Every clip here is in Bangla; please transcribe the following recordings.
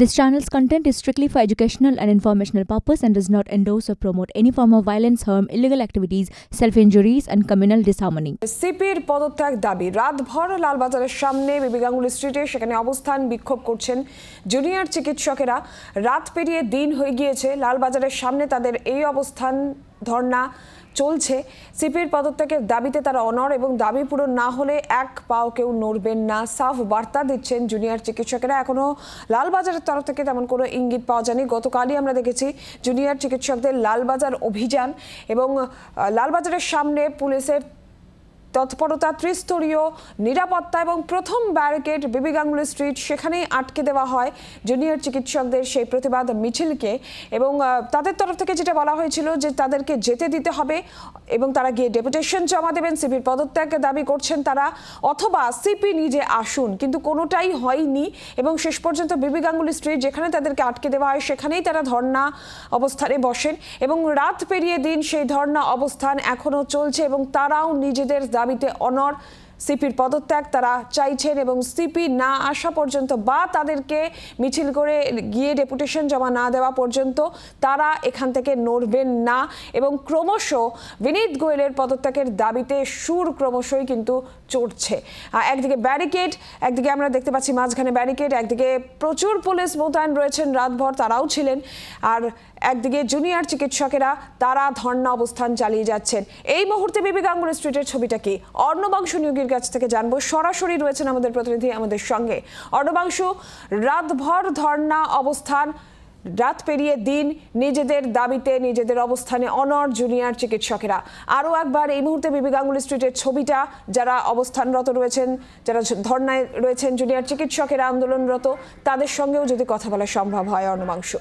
This channel's content is strictly for educational and informational purpose and does not endorse or promote any form of violence, harm, illegal activities, self-injuries and communal disharmony. সিপির পদত্যাগ দাবি রাতভর লালবাজারের সামনে বিবি গাঙ্গুলি স্ট্রিটে সেখানে অবস্থান বিক্ষোভ করছেন জুনিয়র চিকিৎসকেরা রাত পেরিয়ে দিন হয়ে গিয়েছে লালবাজারের সামনে তাদের এই অবস্থান ধর্ণা চলছে। সিপির পদত্যাগের দাবিতে তারা অনর এবং দাবি পূরণ না হলে এক পাও কেউ নড়বেন না। সাফ বার্তা দিচ্ছেন জুনিয়র চিকিৎসকেরা। এখনও লালবাজারের তরফ থেকে তেমন কোনো ইঙ্গিত পাওয়া যায়নি। গতকালই আমরা দেখেছি জুনিয়র চিকিৎসকদের লালবাজার অভিযান এবং লালবাজারের সামনে পুলিশের তৎপরতা ত্রিস্তরীয় নিরাপত্তা এবং প্রথম ব্যারিকেড বিবি গাঙ্গুলি স্ট্রিট সেখানেই আটকে দেওয়া হয়। জুনিয়র চিকিৎসকদের সেই প্রতিবাদ মিছিলকে এবং তাদের তরফ থেকে যেটা বলা হয়েছিল যে তাদেরকে যেতে দিতে হবে এবং তারা গিয়ে ডেপুটেশন জমা দেবেন সিপির পদত্যাগ দাবি করছেন তারা, অথবা সিপি নিজে আসুন। কিন্তু কোনোটাই হয়নি এবং শেষ পর্যন্ত বিবি গাঙ্গুলি স্ট্রিট যেখানে তাদেরকে আটকে দেওয়া হয় সেখানেই তারা ধর্ণা অবস্থানে বসেন এবং রাত পেরিয়ে দিন সেই ধর্ণা অবস্থান এখনও চলছে এবং তারাও নিজেদের দাবিতে অনর সিপির পদত্যাগ তারা চাইছেন এবং সিপি না আসা পর্যন্ত বা তাদেরকে মিছিল করে গিয়ে ডেপুটেশন জমা না দেওয়া পর্যন্ত তারা এখান থেকে নড়বেন না। এবং ক্রমশ বিনীত গোয়েলের পদত্যাগের দাবিতে সুর ক্রমশই কিন্তু চড়ছে। একদিকে ব্যারিকেড, একদিকে আমরা দেখতে পাচ্ছি মাঝখানে ব্যারিকেড, একদিকে প্রচুর পুলিশ মোতায়েন রয়েছেন রাতভর, তারাও ছিলেন। আর একদিকে জুনিয়র চিকিৎসকেরা, তারা ধর্ণা অবস্থান চালিয়ে যাচ্ছেন। এই মুহূর্তে বিবি স্ট্রিটের ছবিটা কি? অর্ণবাংশু নিয়োগীর কাছ থেকে জানব। সরাসরি রয়েছেন আমাদের প্রতিনিধি আমাদের সঙ্গে। অর্ণবাংশু, রাতভর ধর্ণা অবস্থান, রাত পেরিয়ে দিন, নিজেদের দাবিতে নিজেদের অবস্থানে অনর জুনিয়র চিকিৎসকেরা। আরও একবার এই মুহূর্তে বিবি গাঙ্গুলি স্ট্রিটের ছবিটা, যারা অবস্থানরত রয়েছেন, যারা ধর্নায় রয়েছেন জুনিয়র চিকিৎসকেরা, আন্দোলনরত, তাদের সঙ্গেও যদি কথা বলা সম্ভব হয়, অর্ণবাংশু।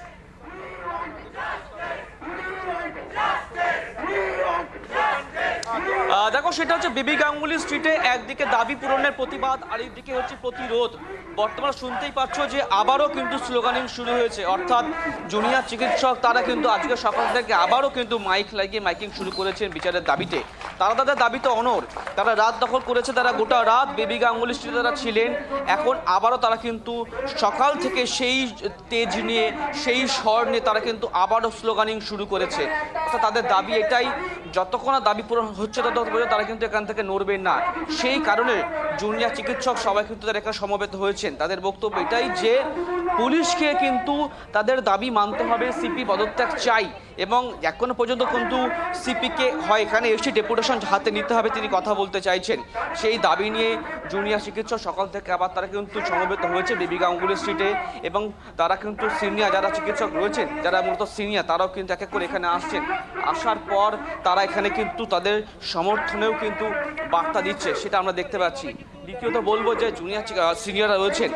দেখো, সেটা হচ্ছে বিবি গাঙ্গুলি স্ট্রিটে একদিকে দাবি পূরণের প্রতিবাদ আর একদিকে হচ্ছে প্রতিরোধ। বর্তমান শুনতেই পাচ্ছ যে আবারও কিন্তু স্লোগানিং শুরু হয়েছে। অর্থাৎ জুনিয়র চিকিৎসক, তারা কিন্তু আজকে সকাল থেকে আবারও কিন্তু মাইক লাগিয়ে মাইকিং শুরু করেছেন বিচারের দাবিতে। তারা তাদের দাবিতে অনর তারা রাত দখল করেছে, তারা গোটা রাত বেবি গাঙ্গুলি স্ট্রিটে তারা ছিলেন। এখন আবারও তারা কিন্তু সকাল থেকে সেই তেজ নিয়ে, সেই স্বর নিয়ে তারা কিন্তু আবারও স্লোগানিং শুরু করেছে। অর্থাৎ তাদের দাবি এটাই, যতক্ষণ দাবি পূরণ হচ্ছে ততক্ষণ পর্যন্ত তারা কিন্তু এখান থেকে নড়বেন না। সেই কারণে জুনিয়র চিকিৎসক সবাই কিন্তু তারা এখানে সমবেত হয়েছেন। তাদের বক্তব্য এটাই যে, পুলিশকে কিন্তু তাদের দাবি মানতে হবে, সিপি পদত্যাগ চাই। এবং এখনও পর্যন্ত কিন্তু সিপিকে হয় এখানে এসে ডেপুটেশন হাতে নিতে হবে তিনি কথা বলতে চাইছেন। সেই দাবি নিয়ে জুনিয়র চিকিৎসক সকাল থেকে আবার তারা কিন্তু সমবেত হয়েছে বেবি গাঙ্গুলি স্ট্রিটে এবং তারা কিন্তু সিনিয়র যারা চিকিৎসক রয়েছেন, যারা মূলত সিনিয়র, তারাও কিন্তু এক এক করে এখানে আসছেন। আসার পর তারা এখানে কিন্তু তাদের সমর্থনেও কিন্তু বার্তা দিচ্ছে, সেটা আমরা দেখতে পাচ্ছি। দ্বিতীয়ত বলব যে জুনিয়র সিনিয়ররা রয়েছেন।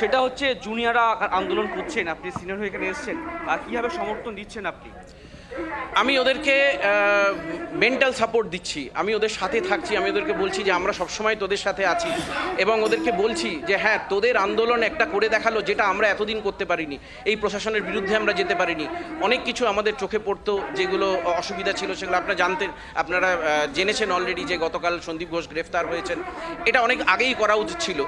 সেটা হচ্ছে জুনিয়ররা আন্দোলন করছেন, আপনি সিনিয়র হয়ে এখানে এসেছেন। কীভাবে সমর্থন দিচ্ছেন আপনি? আমি ওদেরকে মেন্টাল সাপোর্ট দিচ্ছি। আমি ওদের সাথে থাকছি। আমি ওদেরকে বলছি যে আমরা সবসময় তোদের সাথে আছি। এবং ওদেরকে বলছি যে হ্যাঁ তোদের আন্দোলন একটা করে দেখাল যেটা আমরা এতদিন করতে পারিনি। এই প্রশাসনের বিরুদ্ধে আমরা যেতে পারিনি। অনেক কিছু আমাদের চোখে পড়তো যেগুলো অসুবিধা ছিল, সেগুলো আপনারা জানতেন। আপনারা জেনেছেন অলরেডি যে গতকাল সন্দীপ ঘোষ গ্রেফতার হয়েছেন। এটা অনেক আগেই করা উচিত ছিল।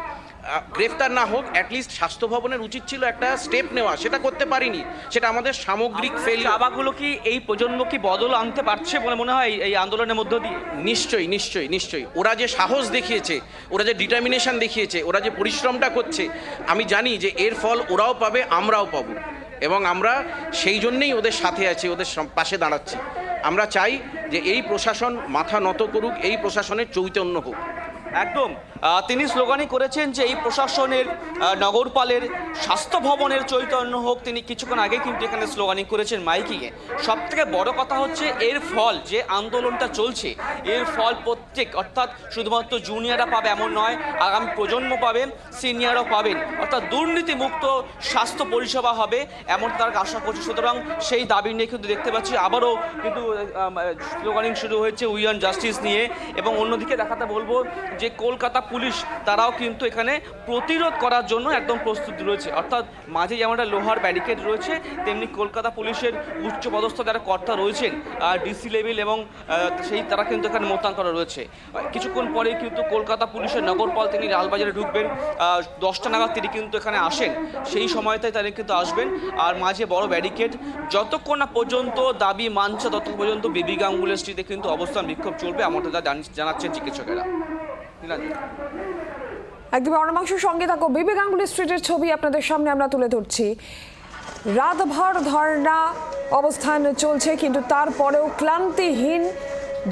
গ্রেফতার না হোক অ্যাটলিস্ট স্বাস্থ্য ভবনের উচিত ছিল একটা স্টেপ নেওয়া। সেটা করতে পারিনি। সেটা আমাদের সামগ্রিক ফেল চাবাগুলো কি এই প্রজন্ম কি বদল আনতে পারছে বলে মনে হয় এই আন্দোলনের মধ্য দিয়ে? নিশ্চয়ই নিশ্চয়ই নিশ্চয়ই। ওরা যে সাহস দেখিয়েছে ওরা যে ডিটারমিনেশন দেখিয়েছে ওরা যে পরিশ্রমটা করছে আমি জানি যে এর ফল ওরাও পাবে আমরাও পাবো। এবং আমরা সেই জন্যেই ওদের সাথে আছি ওদের পাশে দাঁড়াচ্ছি। আমরা চাই যে এই প্রশাসন মাথা নত করুক এই প্রশাসনের চৈতন্য হোক। একদম। তিনি স্লোগানই করেছেন যে এই প্রশাসনের নগরপালের স্বাস্থ্য ভবনের চৈতন্য হোক। তিনি কিছুক্ষণ আগে কিন্তু এখানে স্লোগানিং করেছেন মাইকিংয়ে। সব থেকে বড় কথা হচ্ছে এর ফল, যে আন্দোলনটা চলছে, এর ফল প্রত্যেক, অর্থাৎ শুধুমাত্র জুনিয়ররা পাবে এমন নয়, আগামী প্রজন্ম পাবেন সিনিয়রও পাবেন। অর্থাৎ দুর্নীতিমুক্ত স্বাস্থ্য পরিষেবা হবে এমন তার আশা করছে। সুতরাং সেই দাবি নিয়ে কিন্তু দেখতে পাচ্ছি, আবারও কিন্তু স্লোগানিং শুরু হয়েছে উইয়ান জাস্টিস নিয়ে। এবং অন্যদিকে দেখাতে বলব যে কলকাতা পুলিশ, তারাও কিন্তু এখানে প্রতিরোধ করার জন্য একদম প্রস্তুত রয়েছে। অর্থাৎ মাঝে যেমন একটা লোহার ব্যারিকেড রয়েছে, তেমনি কলকাতা পুলিশের উচ্চ পদস্থ যারা কর্তা রয়েছেন ডিসি লেভেল এবং সেই তারা কিন্তু এখানে মোতায়েন করা রয়েছে। কিছুক্ষণ পরেই কিন্তু কলকাতা পুলিশের নগরপাল তিনি লালবাজারে ঢুকবেন দশটা নাগাদ তিনি কিন্তু এখানে আসেন। সেই সময়টাই তারা কিন্তু আসবেন, আর মাঝে বড় ব্যারিকেড, যতক্ষণ না পর্যন্ত দাবি মানছে, ততক্ষণ পর্যন্ত বেবি গাঙ্গুলি স্ট্রিটে কিন্তু অবস্থান বিক্ষোভ চলবে আমাদের যা জান- জানাচ্ছেন চিকিৎসকেরা। একদম অনমাংসের সঙ্গে থাকো। বিবে গাঙ্গুলি স্ট্রিটের ছবি আপনাদের সামনে আমরা তুলে ধরছি। রাতভর ধর্ণা অবস্থান চলছে, কিন্তু তারপরেও ক্লান্তিহীন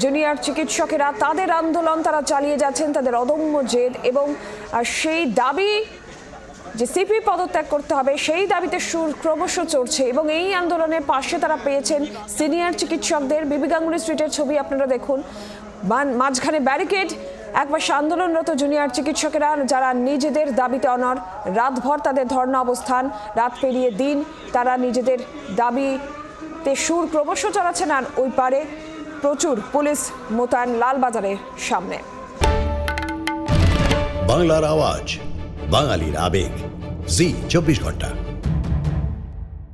জুনিয়র চিকিৎসকেরা তাদের আন্দোলন তারা চালিয়ে যাচ্ছেন, তাদের অদম্য জেদ এবং সেই দাবি যে সিপি পদত্যাগ করতে হবে, সেই দাবিতে সুর ক্রমশ চড়ছে এবং এই আন্দোলনের পাশে তারা পেয়েছেন সিনিয়র চিকিৎসকদের। বিবি গাঙ্গুলি স্ট্রিটের ছবি আপনারা দেখুন। মাঝখানে ব্যারিকেড একপাশে আন্দোলনরত জুনিয়র চিকিৎসকেরা যারা নিজেদের দাবিতে অনর রাতভর তাদের ধর্ণা অবস্থান, রাত পেরিয়ে দিন, তারা নিজেদের দাবিতে সুর ক্রমশ চড়াচ্ছেন আর ওই পারে প্রচুর পুলিশ মোতায়েন লালবাজারের সামনে। বাংলার আওয়াজ, বাঙালির আবেগ, জি, চব্বিশ ঘণ্টা।